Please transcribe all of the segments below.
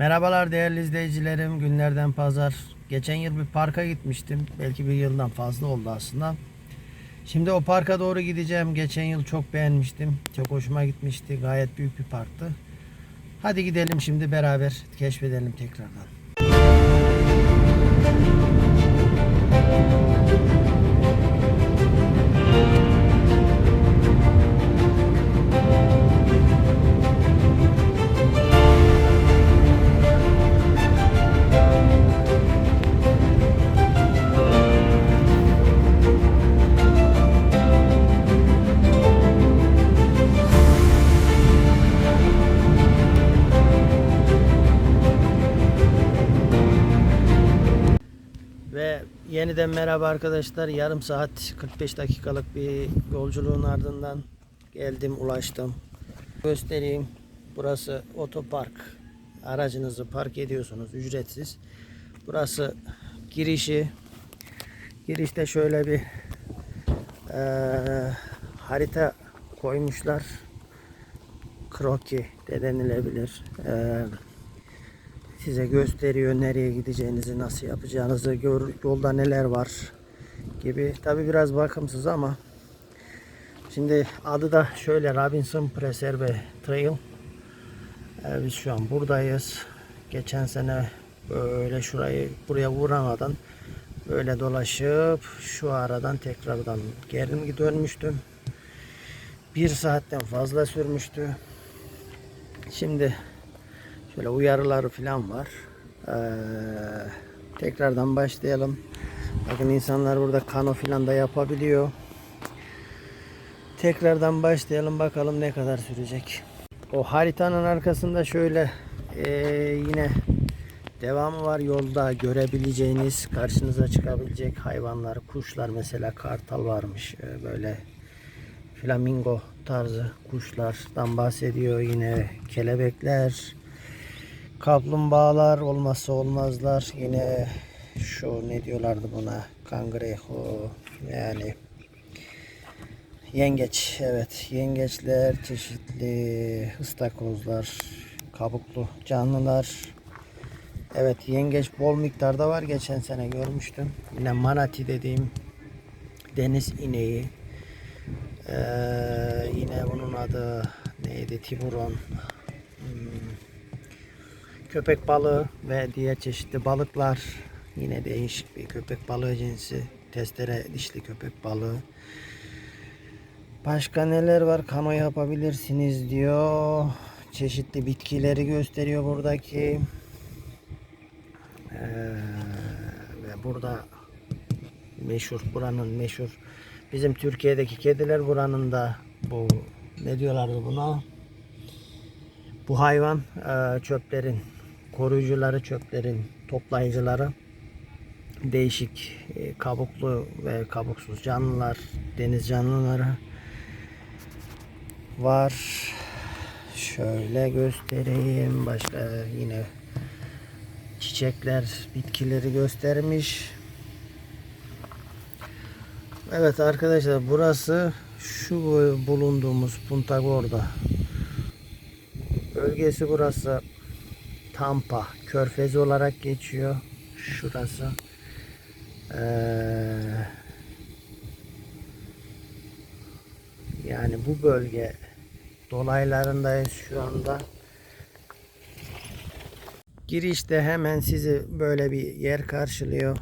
Merhabalar değerli izleyicilerim. Günlerden pazar. Geçen yıl bir parka gitmiştim. Belki bir yıldan fazla oldu aslında. Şimdi o parka doğru gideceğim. Geçen yıl çok beğenmiştim. Çok hoşuma gitmişti. Gayet büyük bir parktı. Hadi gidelim şimdi beraber keşfedelim tekrardan. Ve yeniden merhaba arkadaşlar. Yarım saat 45 dakikalık bir yolculuğun ardından geldim, ulaştım. Göstereyim. Burası otopark. Aracınızı park ediyorsunuz ücretsiz. Burası girişi. Girişte şöyle bir eee, harita koymuşlar. Kroki de denilebilir. Eee size gösteriyor nereye gideceğinizi, nasıl yapacağınızı, gör, yolda neler var gibi. Tabi biraz bakımsız ama şimdi adı da şöyle Robinson Preserve Trail. Ee, biz şu an buradayız. Geçen sene böyle şurayı buraya uğramadan böyle dolaşıp şu aradan tekrardan geri dönmüştüm. Bir saatten fazla sürmüştü. Şimdi Şöyle uyarıları falan var. Ee, tekrardan başlayalım. Bakın insanlar burada kano falan da yapabiliyor. Tekrardan başlayalım bakalım ne kadar sürecek. O haritanın arkasında şöyle ee, yine devamı var yolda görebileceğiniz karşınıza çıkabilecek hayvanlar kuşlar mesela kartal varmış ee, böyle flamingo tarzı kuşlardan bahsediyor yine kelebekler kaplumbağalar olmazsa olmazlar. Yine şu ne diyorlardı buna? Kangreho yani yengeç evet. Yengeçler çeşitli ıstakozlar kabuklu canlılar. Evet yengeç bol miktarda var. Geçen sene görmüştüm. Yine manati dediğim deniz ineği. Ee, yine bunun adı neydi? Tiburon köpek balığı ve diğer çeşitli balıklar. Yine değişik bir köpek balığı cinsi. Testere dişli köpek balığı. Başka neler var? Kano yapabilirsiniz diyor. Çeşitli bitkileri gösteriyor buradaki. Ee, ve burada meşhur buranın meşhur bizim Türkiye'deki kediler buranın da bu ne diyorlardı buna? Bu hayvan e, çöplerin koruyucuları çöplerin toplayıcıları değişik e, kabuklu ve kabuksuz canlılar deniz canlıları var. Şöyle göstereyim. Başka yine çiçekler bitkileri göstermiş. Evet arkadaşlar burası şu bulunduğumuz Punta Gorda bölgesi burası Tampa Körfezi olarak geçiyor. Şurası. Ee, yani bu bölge dolaylarındayız şu anda. Girişte hemen sizi böyle bir yer karşılıyor.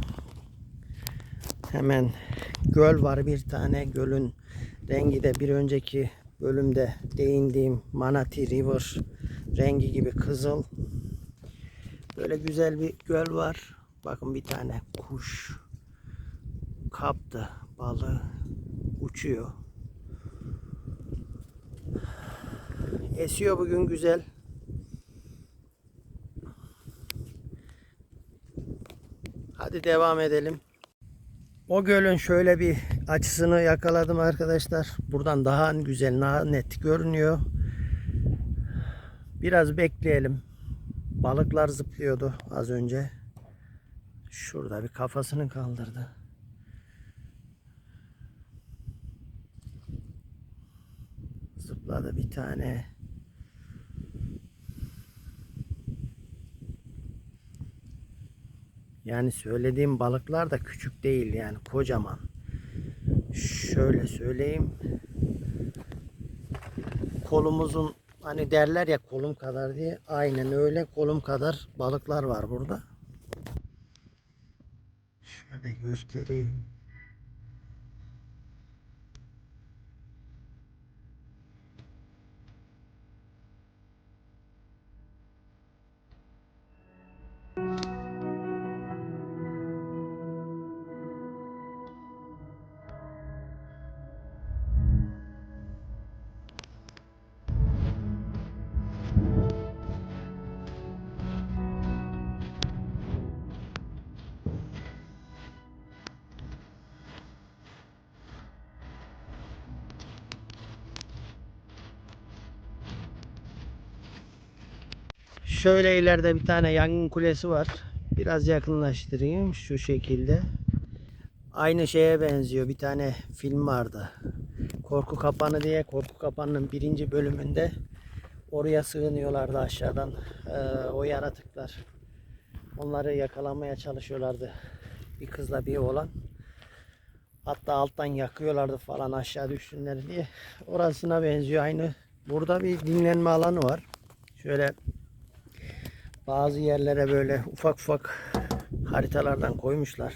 Hemen göl var bir tane. Gölün rengi de bir önceki bölümde değindiğim Manati River rengi gibi kızıl. Böyle güzel bir göl var. Bakın bir tane kuş kaptı balığı uçuyor. Esiyor bugün güzel. Hadi devam edelim. O gölün şöyle bir açısını yakaladım arkadaşlar. Buradan daha güzel, daha net görünüyor. Biraz bekleyelim. Balıklar zıplıyordu az önce. Şurada bir kafasını kaldırdı. Zıpladı bir tane. Yani söylediğim balıklar da küçük değil yani kocaman. Şöyle söyleyeyim. Kolumuzun hani derler ya kolum kadar diye aynen öyle kolum kadar balıklar var burada. Şöyle göstereyim. Şöyle ileride bir tane yangın kulesi var. Biraz yakınlaştırayım şu şekilde. Aynı şeye benziyor. Bir tane film vardı. Korku Kapanı diye. Korku Kapanı'nın birinci bölümünde oraya sığınıyorlardı aşağıdan. Ee, o yaratıklar. Onları yakalamaya çalışıyorlardı. Bir kızla bir oğlan. Hatta alttan yakıyorlardı falan aşağı düşsünler diye. Orasına benziyor aynı. Burada bir dinlenme alanı var. Şöyle bazı yerlere böyle ufak ufak haritalardan koymuşlar.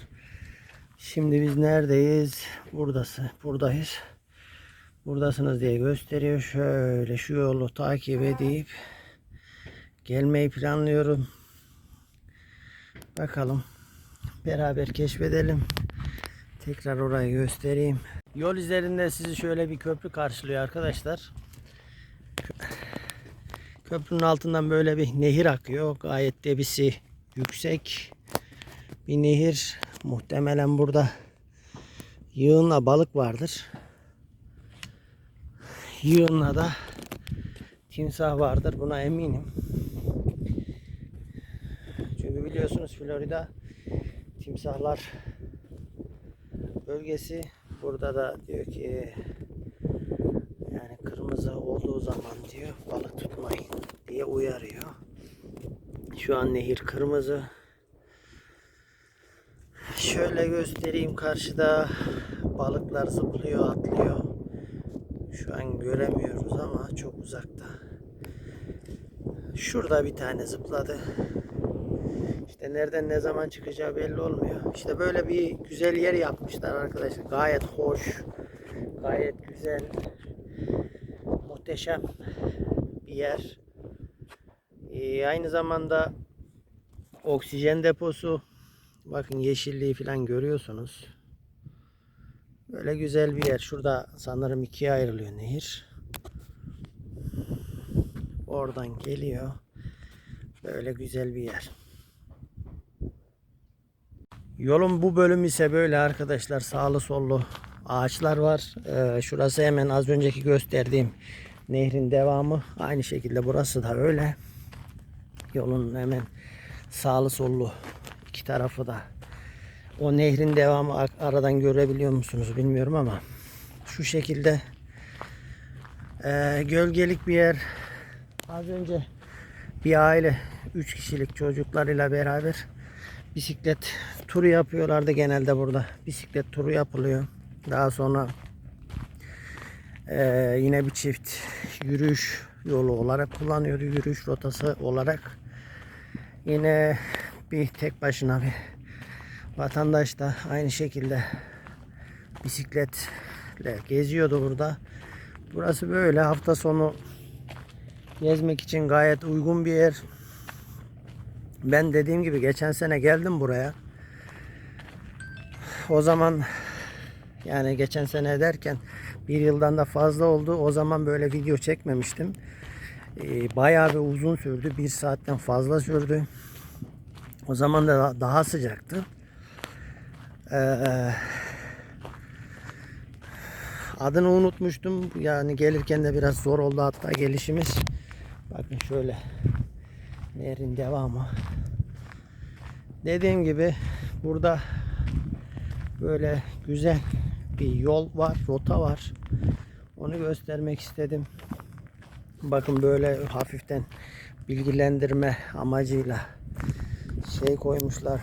Şimdi biz neredeyiz? Buradası, buradayız. Buradasınız diye gösteriyor. Şöyle şu yolu takip edip gelmeyi planlıyorum. Bakalım. Beraber keşfedelim. Tekrar orayı göstereyim. Yol üzerinde sizi şöyle bir köprü karşılıyor arkadaşlar. Köprünün altından böyle bir nehir akıyor. Gayet debisi yüksek bir nehir. Muhtemelen burada yığınla balık vardır. Yığınla da timsah vardır. Buna eminim. Çünkü biliyorsunuz Florida timsahlar bölgesi. Burada da diyor ki kırmızı olduğu zaman diyor balık tutmayın diye uyarıyor. Şu an nehir kırmızı. Şöyle göstereyim karşıda balıklar zıplıyor atlıyor. Şu an göremiyoruz ama çok uzakta. Şurada bir tane zıpladı. İşte nereden ne zaman çıkacağı belli olmuyor. İşte böyle bir güzel yer yapmışlar arkadaşlar. Gayet hoş. Gayet güzel muhteşem bir yer. Ee, aynı zamanda oksijen deposu. Bakın yeşilliği falan görüyorsunuz. Böyle güzel bir yer. Şurada sanırım ikiye ayrılıyor nehir. Oradan geliyor. Böyle güzel bir yer. Yolun bu bölümü ise böyle arkadaşlar sağlı sollu ağaçlar var. Ee, şurası hemen az önceki gösterdiğim nehrin devamı. Aynı şekilde burası da öyle. Yolun hemen sağlı sollu iki tarafı da. O nehrin devamı ar- aradan görebiliyor musunuz bilmiyorum ama şu şekilde ee, gölgelik bir yer. Az önce bir aile 3 kişilik çocuklarıyla beraber bisiklet turu yapıyorlardı genelde burada. Bisiklet turu yapılıyor. Daha sonra eee, yine bir çift yürüyüş yolu olarak kullanıyordu. Yürüyüş rotası olarak. Yine bir tek başına bir vatandaş da aynı şekilde bisikletle geziyordu burada. Burası böyle hafta sonu gezmek için gayet uygun bir yer. Ben dediğim gibi geçen sene geldim buraya. O zaman yani geçen sene derken bir yıldan da fazla oldu. O zaman böyle video çekmemiştim. Ee, bayağı bir uzun sürdü. Bir saatten fazla sürdü. O zaman da daha sıcaktı. Ee, adını unutmuştum. Yani gelirken de biraz zor oldu hatta gelişimiz. Bakın şöyle nehrin devamı. Dediğim gibi burada böyle güzel bir yol var, rota var. Onu göstermek istedim. Bakın böyle hafiften bilgilendirme amacıyla şey koymuşlar.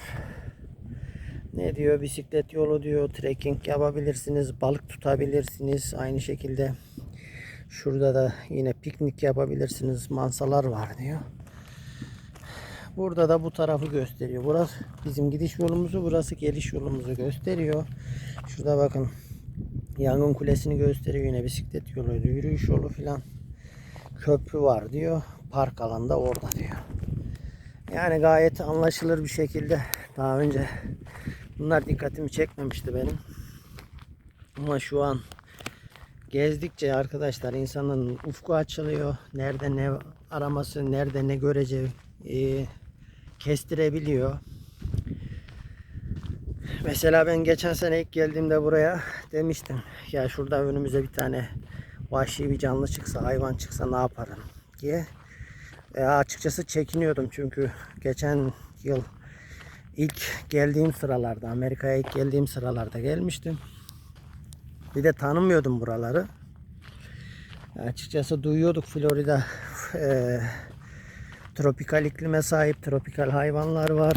ne diyor bisiklet yolu diyor trekking yapabilirsiniz balık tutabilirsiniz aynı şekilde şurada da yine piknik yapabilirsiniz mansalar var diyor burada da bu tarafı gösteriyor. Burası bizim gidiş yolumuzu burası geliş yolumuzu gösteriyor. Şurada bakın yangın kulesini gösteriyor. Yine bisiklet yolu yürüyüş yolu filan. Köprü var diyor. Park alanda orada diyor. Yani gayet anlaşılır bir şekilde. Daha önce bunlar dikkatimi çekmemişti benim. Ama şu an gezdikçe arkadaşlar insanın ufku açılıyor. Nerede ne araması, nerede ne göreceği e, kestirebiliyor. Mesela ben geçen sene ilk geldiğimde buraya demiştim. Ya şurada önümüze bir tane vahşi bir canlı çıksa, hayvan çıksa ne yaparım diye. E, açıkçası çekiniyordum çünkü geçen yıl ilk geldiğim sıralarda Amerika'ya ilk geldiğim sıralarda gelmiştim. Bir de tanımıyordum buraları. Açıkçası duyuyorduk Florida e, tropikal iklime sahip tropikal hayvanlar var.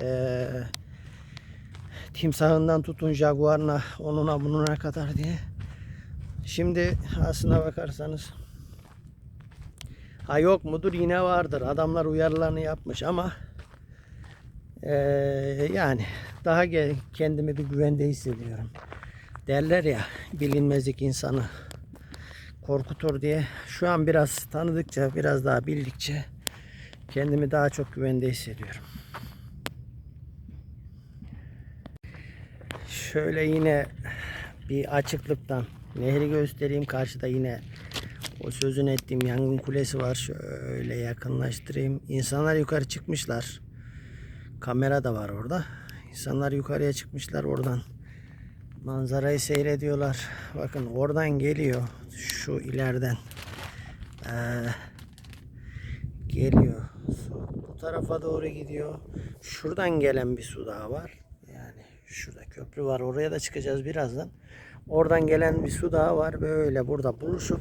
E, timsahından tutun jaguarına onuna bununa kadar diye. Şimdi aslına bakarsanız Ha yok mudur yine vardır. Adamlar uyarılarını yapmış ama eee, yani daha kendimi bir güvende hissediyorum. Derler ya bilinmezlik insanı korkutur diye. Şu an biraz tanıdıkça biraz daha bildikçe kendimi daha çok güvende hissediyorum. Şöyle yine bir açıklıktan nehri göstereyim. Karşıda yine o sözünü ettiğim yangın kulesi var. Şöyle yakınlaştırayım. İnsanlar yukarı çıkmışlar. Kamera da var orada. İnsanlar yukarıya çıkmışlar oradan. Manzarayı seyrediyorlar. Bakın oradan geliyor. Şu ileriden. Ee, geliyor. Bu tarafa doğru gidiyor. Şuradan gelen bir su daha var. Yani şurada köprü var. Oraya da çıkacağız birazdan. Oradan gelen bir su daha var. Böyle burada buluşup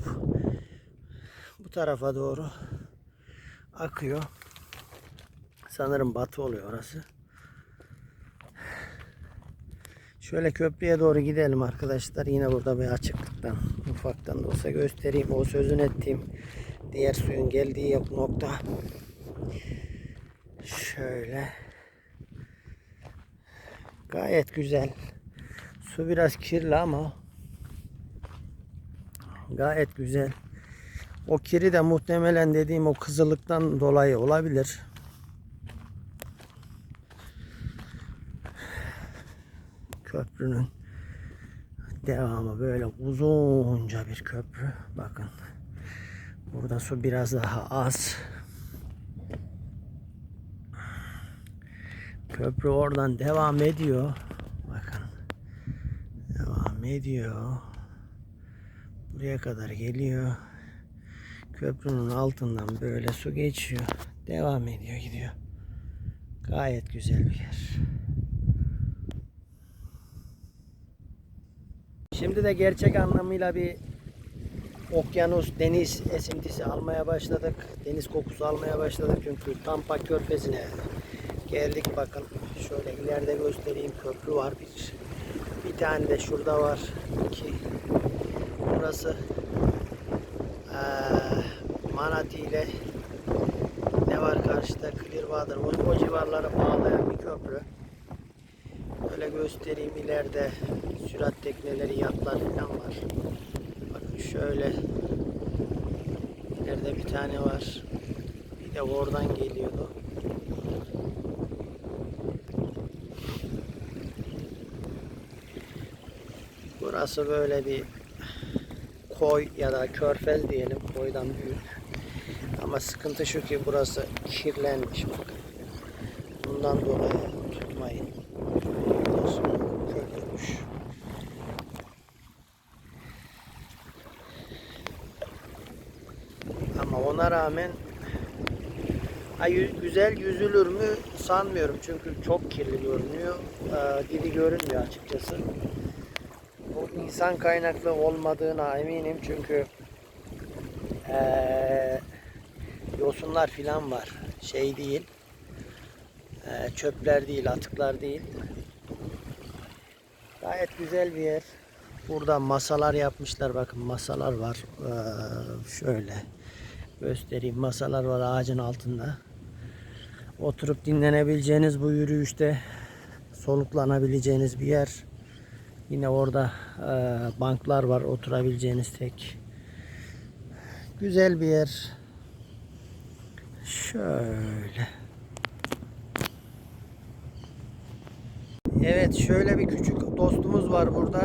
bu tarafa doğru akıyor. Sanırım batı oluyor orası. Şöyle köprüye doğru gidelim arkadaşlar. Yine burada bir açıklıktan ufaktan da olsa göstereyim. O sözün ettiğim diğer suyun geldiği nokta. Şöyle. Gayet güzel. Su biraz kirli ama gayet güzel. O kiri de muhtemelen dediğim o kızılıktan dolayı olabilir. Köprünün devamı böyle uzunca bir köprü. Bakın. Burada su biraz daha az. Köprü oradan devam ediyor. Bakın. Devam ediyor. Buraya kadar geliyor. Köprünün altından böyle su geçiyor. Devam ediyor gidiyor. Gayet güzel bir yer. Şimdi de gerçek anlamıyla bir okyanus, deniz esintisi almaya başladık. Deniz kokusu almaya başladık çünkü Tampa Körfezi'ne geldik. Bakın şöyle ileride göstereyim köprü var bir. Bir tane de şurada var. İki. Burası eee Manati ile ne var karşıda Clearwater o, o civarları bağlayan bir köprü. Böyle göstereyim ileride sürat tekneleri, yatlar falan var. Bakın şöyle ileride bir tane var. Bir de oradan geliyordu. Burası böyle bir koy ya da körfez diyelim koydan büyük. Ama sıkıntı şu ki burası kirlenmiş bakın. Bundan dolayı tutmayın. Köpürmüş. Ama ona rağmen ha, güzel yüzülür mü sanmıyorum çünkü çok kirli görünüyor. Ee, dibi görünmüyor açıkçası. İnsan kaynaklı olmadığına eminim çünkü eee, yosunlar filan var. Şey değil. eee, çöpler değil, atıklar değil. Gayet güzel bir yer. Burada masalar yapmışlar. Bakın masalar var. Ee, şöyle göstereyim. Masalar var ağacın altında. Oturup dinlenebileceğiniz bu yürüyüşte soluklanabileceğiniz bir yer. Yine orada e, banklar var oturabileceğiniz tek. Güzel bir yer. Şöyle. Evet şöyle bir küçük dostumuz var burada.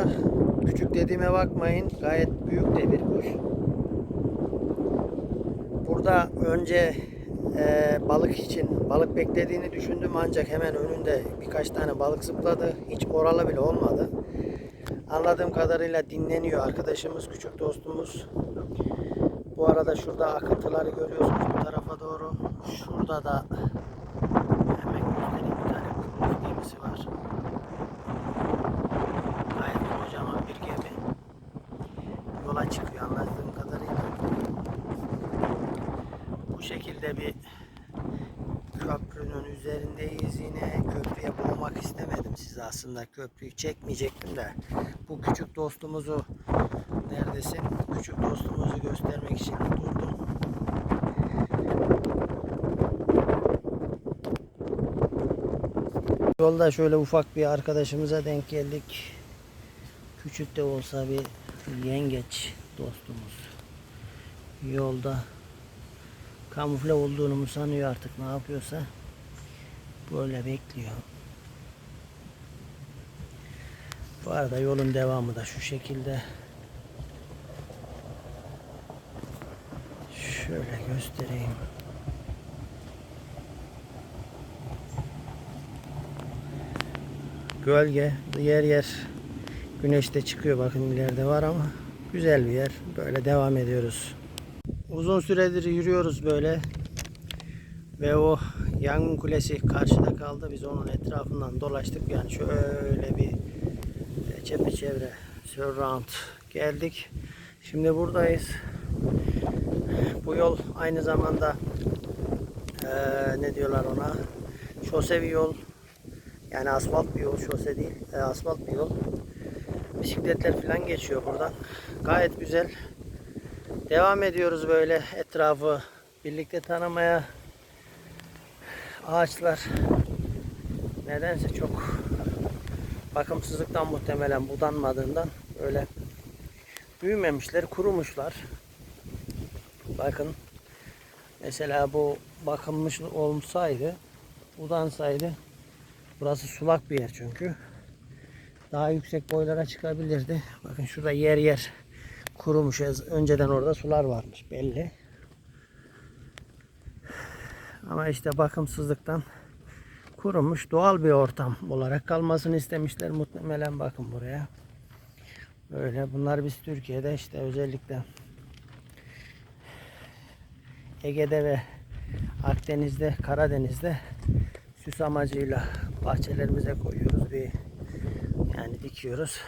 Küçük dediğime bakmayın. Gayet büyük de bir kuş. Burada önce e, balık için balık beklediğini düşündüm ancak hemen önünde birkaç tane balık zıpladı. Hiç oralı bile olmadı. Anladığım kadarıyla dinleniyor arkadaşımız, küçük dostumuz. Bu arada şurada akıntıları görüyorsunuz bu tarafa doğru. Şurada da hemen göstereyim bir tane kumluk gemisi var. Gayet kocaman bir gemi. Yola çıkıyor anladığım kadarıyla. Bu şekilde bir köprünün üzerindeyiz yine. Köprüye boğmak istemedim size aslında. Köprüyü çekmeyecektim de. Bu küçük dostumuzu neredesin? Küçük dostumuzu göstermek için durdum. Yolda şöyle ufak bir arkadaşımıza denk geldik. Küçük de olsa bir yengeç dostumuz. Yolda kamufle olduğunu mu sanıyor artık ne yapıyorsa böyle bekliyor. Bu arada yolun devamı da şu şekilde. Şöyle göstereyim. Gölge yer yer güneşte çıkıyor bakın ileride var ama güzel bir yer. Böyle devam ediyoruz. Uzun süredir yürüyoruz böyle. Ve o yangın kulesi karşıda kaldı. Biz onun etrafından dolaştık. Yani şöyle bir çepeçevre surround geldik. Şimdi buradayız. Bu yol aynı zamanda eee, ne diyorlar ona? Şose bir yol. Yani asfalt bir yol, şose değil. e, asfalt bir yol. Bisikletler falan geçiyor buradan. Gayet güzel. Devam ediyoruz böyle etrafı birlikte tanımaya. Ağaçlar nedense çok bakımsızlıktan muhtemelen budanmadığından böyle büyümemişler, kurumuşlar. Bakın mesela bu bakılmış olsaydı, budansaydı burası sulak bir yer çünkü. Daha yüksek boylara çıkabilirdi. Bakın şurada yer yer kurumuş. Önceden orada sular varmış belli. Ama işte bakımsızlıktan kurumuş doğal bir ortam olarak kalmasını istemişler muhtemelen bakın buraya. Böyle bunlar biz Türkiye'de işte özellikle Ege'de ve Akdeniz'de, Karadeniz'de süs amacıyla bahçelerimize koyuyoruz. Bir yani dikiyoruz.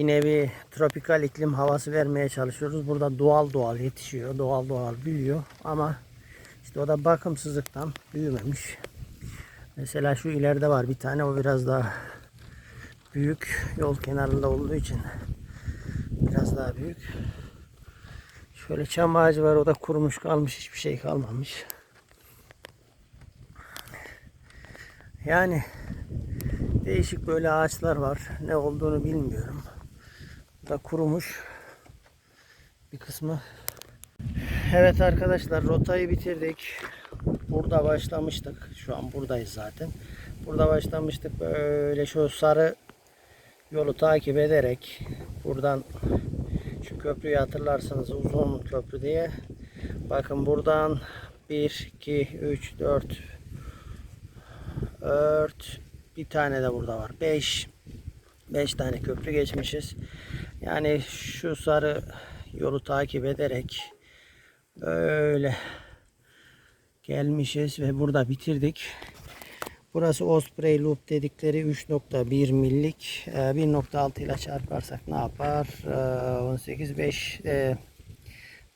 Bir nevi tropikal iklim havası vermeye çalışıyoruz. Burada doğal doğal yetişiyor, doğal doğal büyüyor ama işte o da bakımsızlıktan büyümemiş. Mesela şu ileride var bir tane o biraz daha büyük yol kenarında olduğu için biraz daha büyük. Şöyle çam ağacı var o da kurumuş kalmış hiçbir şey kalmamış. Yani değişik böyle ağaçlar var. Ne olduğunu bilmiyorum. Da kurumuş bir kısmı. Evet arkadaşlar rotayı bitirdik. Burada başlamıştık. Şu an buradayız zaten. Burada başlamıştık. Böyle şu sarı yolu takip ederek buradan şu köprüyü hatırlarsınız uzun köprü diye. Bakın buradan 1, 2, 3, 4 4 bir tane de burada var. 5 5 tane köprü geçmişiz. Yani şu sarı yolu takip ederek böyle gelmişiz ve burada bitirdik. Burası Osprey Loop dedikleri 3.1 millik. Ee, 1.6 ile çarparsak ne yapar? Ee, 18 5 e,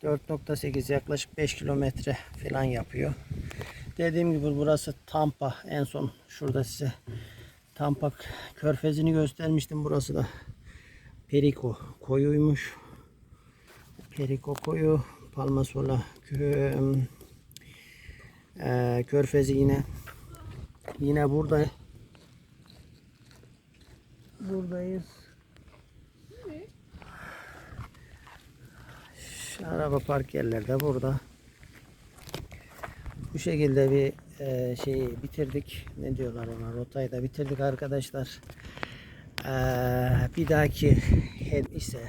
4.8 yaklaşık 5 kilometre falan yapıyor. Dediğim gibi burası Tampa. En son şurada size Tampak körfezini göstermiştim. Burası da Periko koyuymuş. Periko koyu. Palmasola kö, e, körfezi yine. Yine burada buradayız. Şu araba park yerleri de burada. Bu şekilde bir e, şeyi bitirdik. Ne diyorlar ona? Rotayı da bitirdik arkadaşlar. E, bir dahaki head ise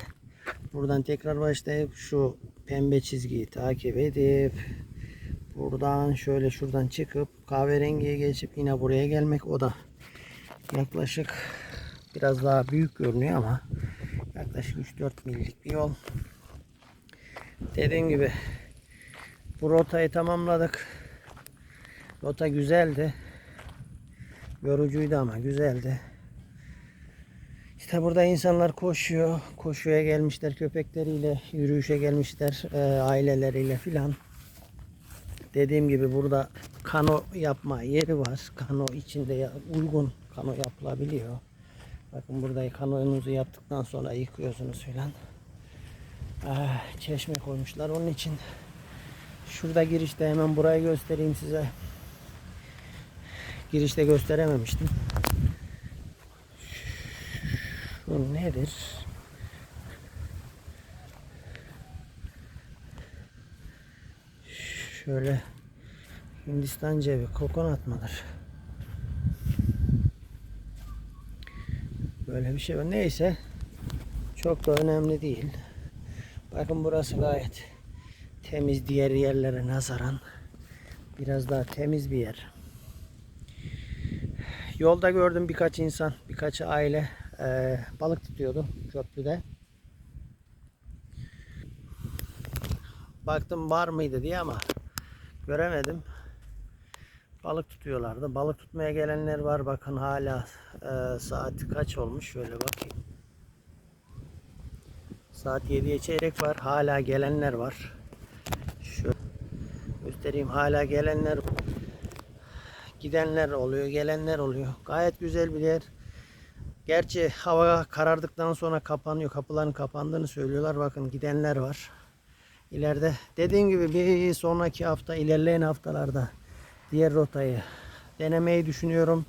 buradan tekrar başlayıp şu pembe çizgiyi takip edip buradan şöyle şuradan çıkıp kahverengiye geçip yine buraya gelmek o da yaklaşık biraz daha büyük görünüyor ama yaklaşık 3-4 millik bir yol. Dediğim gibi bu rotayı tamamladık. Rota güzeldi. Yorucuydu ama güzeldi. İşte burada insanlar koşuyor. Koşuya gelmişler köpekleriyle, yürüyüşe gelmişler e, aileleriyle filan. Dediğim gibi burada kano yapma yeri var. Kano içinde uygun kano yapılabiliyor. Bakın burada kanonunuzu yaptıktan sonra yıkıyorsunuz filan. Ah, çeşme koymuşlar onun için. Şurada girişte hemen burayı göstereyim size. Girişte gösterememiştim. Şu nedir? Şöyle Hindistan cevi, kokonat mıdır? Böyle bir şey var. Neyse. Çok da önemli değil. Bakın burası gayet temiz diğer yerlere nazaran. Biraz daha temiz bir yer. Yolda gördüm birkaç insan, birkaç aile e, balık tutuyordu köprüde. Baktım var mıydı diye ama göremedim. Balık tutuyorlardı. Balık tutmaya gelenler var. Bakın hala e, saat kaç olmuş? Şöyle bakayım. Saat 7'ye çeyrek var. Hala gelenler var. Şu göstereyim. Hala gelenler gidenler oluyor, gelenler oluyor. Gayet güzel bir yer. Gerçi hava karardıktan sonra kapanıyor. Kapıların kapandığını söylüyorlar. Bakın gidenler var. İleride dediğim gibi bir sonraki hafta ilerleyen haftalarda diğer rotayı denemeyi düşünüyorum.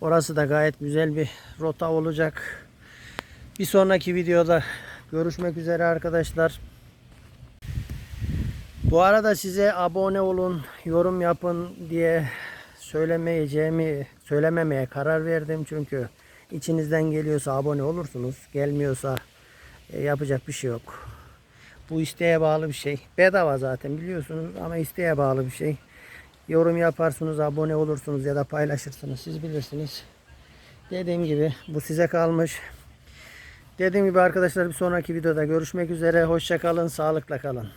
Orası da gayet güzel bir rota olacak. Bir sonraki videoda görüşmek üzere arkadaşlar. Bu arada size abone olun, yorum yapın diye söylemeyeceğimi söylememeye karar verdim. Çünkü içinizden geliyorsa abone olursunuz. Gelmiyorsa e, yapacak bir şey yok. Bu isteğe bağlı bir şey. Bedava zaten biliyorsunuz ama isteğe bağlı bir şey. Yorum yaparsınız, abone olursunuz ya da paylaşırsınız. Siz bilirsiniz. Dediğim gibi bu size kalmış. Dediğim gibi arkadaşlar bir sonraki videoda görüşmek üzere. Hoşça kalın, sağlıkla kalın.